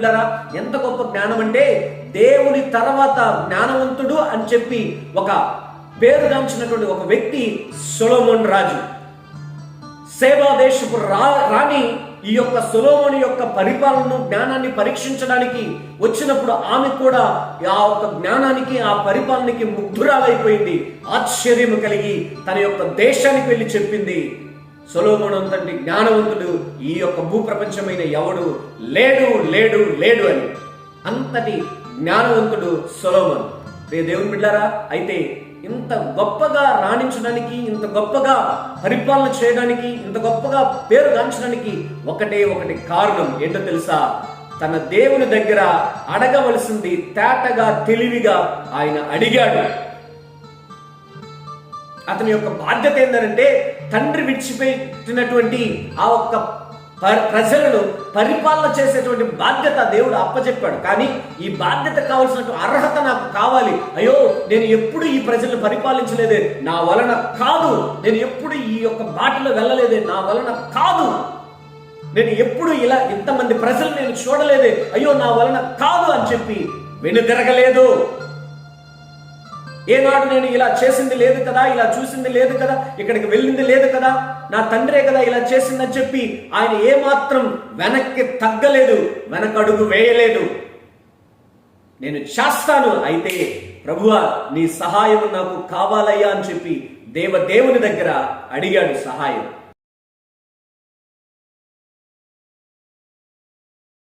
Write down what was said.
బిడ్డారా ఎంత గొప్ప జ్ఞానం అంటే దేవుని తర్వాత జ్ఞానవంతుడు అని చెప్పి ఒక పేరుగాంచినటువంటి ఒక వ్యక్తి సొలోమోన్ రాజు. సేవా దేశపు రా రాణి ఈ యొక్క సొలోమోని యొక్క పరిపాలనను జ్ఞానాన్ని పరీక్షించడానికి వచ్చినప్పుడు ఆమె కూడా ఆ యొక్క జ్ఞానానికి ఆ పరిపాలనకి ముగ్ధురాలైపోయింది. ఆశ్చర్యము కలిగి తన యొక్క దేశానికి వెళ్ళి చెప్పింది సొలోమోన్ అంతటి జ్ఞానవంతుడు ఈ యొక్క భూప్రపంచమైన ఎవడు? లేడు లేడు లేడు అని. అంతటి జ్ఞానవంతుడు సొలోమన్. రే దేవుని బిడ్డారా అయితే ఇంత గొప్పగా రాణించడానికి ఇంత గొప్పగా పరిపాలన చేయడానికి ఇంత గొప్పగా పేరు గాంచడానికి ఒకటే ఒకటి కారణం ఏంటో తెలుసా? తన దేవుని దగ్గర అడగవలసింది తేటగా తెలివిగా ఆయన అడిగాడు. అతని యొక్క బాధ్యత ఏంటంటే తండ్రి విడిచిపెట్టినటువంటి ఆ ఒక్క ప్రజలను పరిపాలన చేసేటువంటి బాధ్యత దేవుడు అప్పచెప్పాడు కానీ ఈ బాధ్యత కావాల్సినట్టు అర్హత నాకు కావాలి. అయ్యో నేను ఎప్పుడు ఈ ప్రజలను పరిపాలించలేదే. నా వలన కాదు. నేను ఎప్పుడు ఈ యొక్క బాటలో వెళ్ళలేదే. నా వలన కాదు. నేను ఎప్పుడు ఇలా ఇంతమంది ప్రజలు నేను చూడలేదే. అయ్యో నా వలన కాదు అని చెప్పి వెనుదిరగలేదు. ఏనాడు నేను ఇలా చేసింది లేదు కదా ఇలా చూసింది లేదు కదా ఇక్కడికి వెళ్ళింది లేదు కదా నా తండ్రే కదా ఇలా చేసిందని చెప్పి ఆయన ఏమాత్రం వెనక్కి తగ్గలేదు వెనకడుగు వేయలేదు. నేను చేస్తాను అయితే ప్రభువా నీ సహాయం నాకు కావాలయ్యా అని చెప్పి దేవ దేవుని దగ్గర అడిగాడు సహాయం.